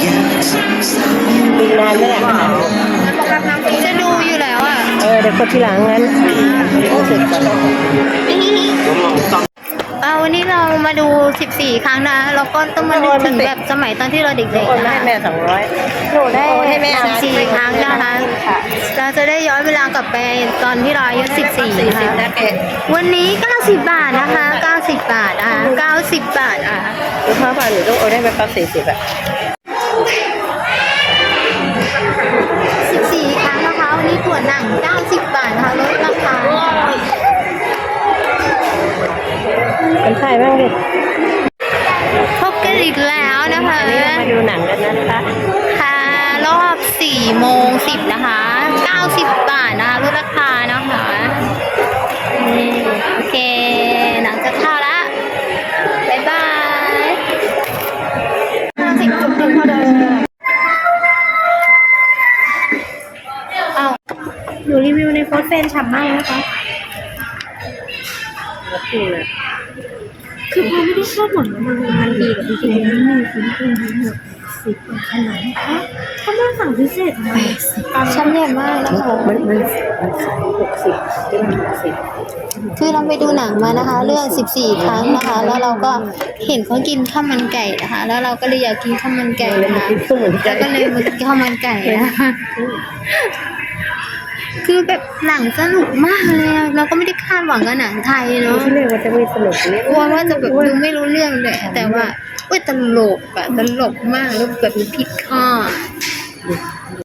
อีกนานไหมเนี่ยจะดูอยู่แล้วอะ เออเดี๋ยวกดทีหลังงั้นโอ้เสร็จก่อนอ่าวันนี้เรามาดู 14 ครั้งนะแล้วก็ต้องมานึกถึงแบบสมัยตอนที่เราเด็โอกนๆมานะให้แม่สองร้อยหนูได้โอนให้แม่นะ14ครั้งนะคะ เราจะได้ย้อนเวลากลับไปตอนที่เราอายุ14สี่นะสิบคะนะเป็ดวันนี้ 90 บาทนะคะ 90 บาทอะ90 บาทอะดูพ่อป่ะหนูต้องโอนให้ไปปั๊บสี่สิบอะ เป็นไทยบ้างดิพบกันอีกแล้วนะคะอันนี้เรามาดูหนังกันนะคะ ค่ะ รอบ4โมง10นะคะ 90 บาทนะคะลดราคานะคะนี่โอเค หนังจะเข้าละบ๊ายบาย50จุดหนึ่งเท่าเดิมเอาหนูรีวิวในโพสต์เฟรนฉ่ำมากนะคะแล้ว คือคือพอไม่ได้ชอบหมดมันมันดีกับพี่เจนนี่มีชิ้นเป็นทั้งหมดสิบกว่าขนาดคะถ้าไม่สั่งพิเศษทำไมชั้นใหญ่มากนะคะมันมันมันขายหกสิบที่มันหกสิบคือเราไปดูหนังมานะคะ เรื่อง 14 ครั้งนะคะ แล้วเราก็เห็นเขากินข้าวมันไก่นะคะ แล้วเราก็เลยอยากกินข้าวมันไก่เลยนะมาคะกินสู้เหมือนกัแล้น วก็เลยมากินข้าวมันไก่นะคะ คือแบบหนังสนุกมากเลยอะเราก็ไม่ได้คาดหวังกับหนังไทยเนาะที่เรียกว่าจะไม่สนุกเนี่ยกลัวว่าจะแบบดูไม่รู้เรื่องเลยแต่ว่าเว้ยตลกอะตลกมากแล้วแบบมีพิษข้อ